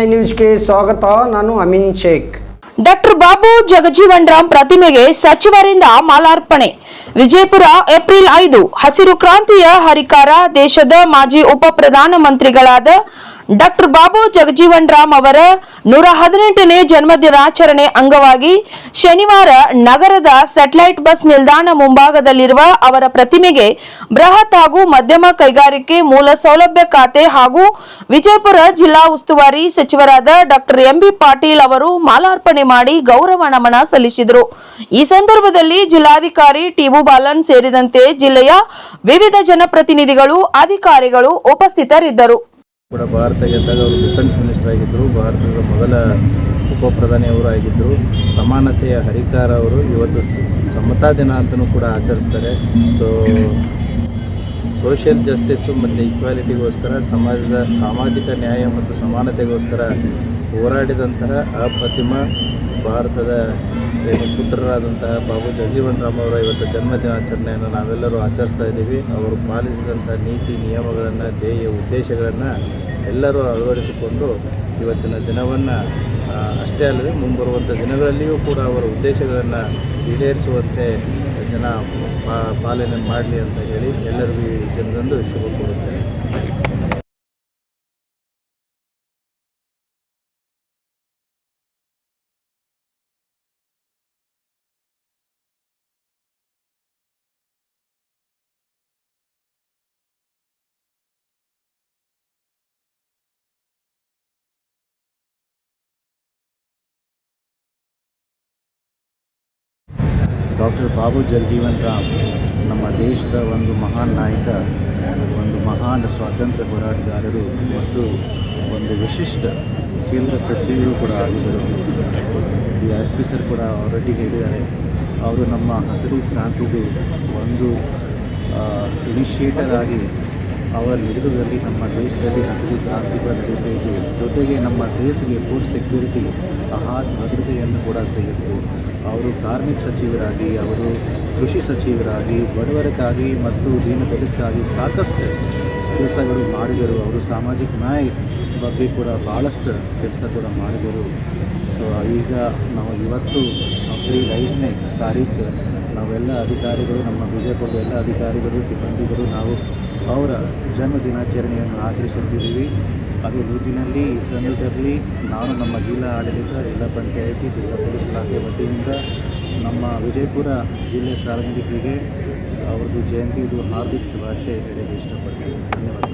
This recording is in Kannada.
ಐ ನ್ಯೂಸ್ಗೆ ಸ್ವಾಗತ, ನಾನು ಅಮಿನ್ ಶೇಖ್. ಡಾಕ್ಟರ್ ಬಾಬು ಜಗಜೀವನ್ ರಾಮ್ ಪ್ರತಿಮೆಗೆ ಸಚಿವರಿಂದ ಮಾಲಾರ್ಪಣೆ. ವಿಜಯಪುರ ಏಪ್ರಿಲ್ ಐದು, ಹಸಿರು ಕ್ರಾಂತಿಯ ಹರಿಕಾರ, ದೇಶದ ಮಾಜಿ ಉಪ ಪ್ರಧಾನಮಂತ್ರಿಗಳಾದ ಡಾಕ್ಟರ್ ಬಾಬು ಜಗಜೀವನ್ ರಾಮ್ ಅವರ ನೂರ ಹದಿನೆಂಟನೇ ಜನ್ಮದಿನಾಚರಣೆ ಅಂಗವಾಗಿ ಶನಿವಾರ ನಗರದ ಸ್ಯಾಟಲೈಟ್ ಬಸ್ ನಿಲ್ದಾಣ ಮುಂಭಾಗದಲ್ಲಿರುವ ಅವರ ಪ್ರತಿಮೆಗೆ ಬೃಹತ್ ಹಾಗೂ ಮಧ್ಯಮ ಕೈಗಾರಿಕೆ ಮೂಲ ಸೌಲಭ್ಯ ಖಾತೆ ಹಾಗೂ ವಿಜಯಪುರ ಜಿಲ್ಲಾ ಉಸ್ತುವಾರಿ ಸಚಿವರಾದ ಡಾಕ್ಟರ್ ಎಂಬಿ ಪಾಟೀಲ್ ಅವರು ಮಾಲಾರ್ಪಣೆ ಮಾಡಿ ಗೌರವ ನಮನ ಸಲ್ಲಿಸಿದರು. ಈ ಸಂದರ್ಭದಲ್ಲಿ ಜಿಲ್ಲಾಧಿಕಾರಿ ಟಿಬು ಬಾಲನ್ ಸೇರಿದಂತೆ ಜಿಲ್ಲೆಯ ವಿವಿಧ ಜನಪ್ರತಿನಿಧಿಗಳು, ಅಧಿಕಾರಿಗಳು ಉಪಸ್ಥಿತರಿದ್ದರು. ಕೂಡ ಭಾರತ ಗೆದ್ದಾಗ ಅವರು ಡಿಫೆನ್ಸ್ ಮಿನಿಸ್ಟರ್ ಆಗಿದ್ದರು ಭಾರತದ ಮೊದಲ ಉಪ ಪ್ರಧಾನಿ ಅವರು ಆಗಿದ್ದರು ಸಮಾನತೆಯ ಹರಿಕಾರ ಅವರು ಇವತ್ತು ಸಮತಾ ದಿನ ಅಂತಲೂ ಕೂಡ ಆಚರಿಸ್ತಾರೆ. ಸೊ ಸೋಷಿಯಲ್ ಜಸ್ಟಿಸ್ಸು ಮತ್ತು ಈಕ್ವಾಲಿಟಿಗೋಸ್ಕರ ಸಮಾಜದ ಸಾಮಾಜಿಕ ನ್ಯಾಯ ಮತ್ತು ಸಮಾನತೆಗೋಸ್ಕರ ಹೋರಾಡಿದಂತಹ ಅಪ್ರತಿಮ ಭಾರತದ ಪುತ್ರರಾದಂತಹ ಬಾಬು ಜಗಜೀವನ್ ರಾಮ್ ಅವರ ಇವತ್ತು ಜನ್ಮ ದಿನಾಚರಣೆಯನ್ನು ನಾವೆಲ್ಲರೂ ಆಚರಿಸ್ತಾ ಇದ್ದೀವಿ. ಅವರು ಪಾಲಿಸಿದಂಥ ನೀತಿ, ನಿಯಮಗಳನ್ನು, ಧ್ಯೇಯ, ಉದ್ದೇಶಗಳನ್ನು ಎಲ್ಲರೂ ಅಳವಡಿಸಿಕೊಂಡು ಇವತ್ತಿನ ದಿನವನ್ನು ಅಷ್ಟೇ ಅಲ್ಲದೆ ಮುಂಬರುವಂಥ ದಿನಗಳಲ್ಲಿಯೂ ಕೂಡ ಅವರ ಉದ್ದೇಶಗಳನ್ನು ಈಡೇರಿಸುವಂತೆ ಜನ ಪಾಲನೆ ಮಾಡಲಿ ಅಂತ ಹೇಳಿ ಎಲ್ಲರಿಗೂ ಈ ದಿನದಂದು ಶುಭ ಕೋರುತ್ತೇನೆ. ಡಾಕ್ಟರ್ ಬಾಬು ಜಗಜೀವನ್ ರಾಮ್, ನಮ್ಮ ದೇಶದ ಒಂದು ಮಹಾನ್ ನಾಯಕ, ಒಂದು ಮಹಾನ್ ಸ್ವಾತಂತ್ರ್ಯ ಹೋರಾಟಗಾರರು ಮತ್ತು ಒಂದು ವಿಶಿಷ್ಟ ಕೇಂದ್ರ ಸಚಿವರು ಕೂಡ ಆಗಿದ್ದರು. ಈ ಎಸ್ ಪಿ ಸರ್ ಕೂಡ ಆಲ್ರೆಡಿ ಹೇಳಿದ್ದಾರೆ. ಅವರು ನಮ್ಮ ಹಸಿರು ಕ್ರಾಂತಿಗೆ ಒಂದು ಇನಿಷಿಯೇಟರ್ ಆಗಿ ಅವರ ನೇತೃತ್ವದಲ್ಲಿ ನಮ್ಮ ದೇಶದಲ್ಲಿ ಹಸಿರು ಕ್ರಾಂತಿ ಕೂಡ ನಡೀತಾ ಇತ್ತು ಜೊತೆಗೆ ನಮ್ಮ ದೇಶಕ್ಕೆ ಫುಡ್ ಸೆಕ್ಯೂರಿಟಿ ಆಹಾರ ಭದ್ರತೆಯನ್ನು ಕೂಡ ಸಿಗುತ್ತೆ ಅವರು ಕಾರ್ಮಿಕ ಸಚಿವರಾಗಿ, ಅವರು ಕೃಷಿ ಸಚಿವರಾಗಿ, ಬಡವರಿಗಾಗಿ ಮತ್ತು ದೀನದಲಿತಕ್ಕಾಗಿ ಸಾಕಷ್ಟು ಕೆಲಸಗಳು ಮಾಡಿದರು. ಅವರು ಸಾಮಾಜಿಕ ನ್ಯಾಯ ಬಗ್ಗೆ ಕೂಡ ಭಾಳಷ್ಟು ಕೆಲಸ ಕೂಡ ಮಾಡಿದರು. ಸೊ ಈಗ ನಾವು ಇವತ್ತು ಏಪ್ರಿಲ್ ಐದನೇ ತಾರೀಕು, ನಾವೆಲ್ಲ ಅಧಿಕಾರಿಗಳು, ನಮ್ಮ ವಿಜಯಪುರದ ಎಲ್ಲ ಅಧಿಕಾರಿಗಳು, ಸಿಬ್ಬಂದಿಗಳು, ನಾವು ಅವರ ಜನ್ಮ ದಿನಾಚರಣೆಯನ್ನು ಆಚರಿಸುತ್ತಿದ್ದೀವಿ. ಅದೇ ನಿಟ್ಟಿನಲ್ಲಿ ಈ ಸಂದರ್ಭದಲ್ಲಿ ನಾನು ನಮ್ಮ ಜಿಲ್ಲಾ ಆಡಳಿತ, ಜಿಲ್ಲಾ ಪಂಚಾಯಿತಿ, ಜಿಲ್ಲಾ ಪೊಲೀಸ್ ಇಲಾಖೆ ವತಿಯಿಂದ ನಮ್ಮ ವಿಜಯಪುರ ಜಿಲ್ಲೆ ಸಾರ್ವಜನಿಕರಿಗೆ ಅವ್ರದ್ದು ಜಯಂತಿದು ಹಾರ್ದಿಕ ಶುಭಾಶಯ ಹೇಳಲು ಇಷ್ಟಪಡ್ತೀನಿ. ಧನ್ಯವಾದ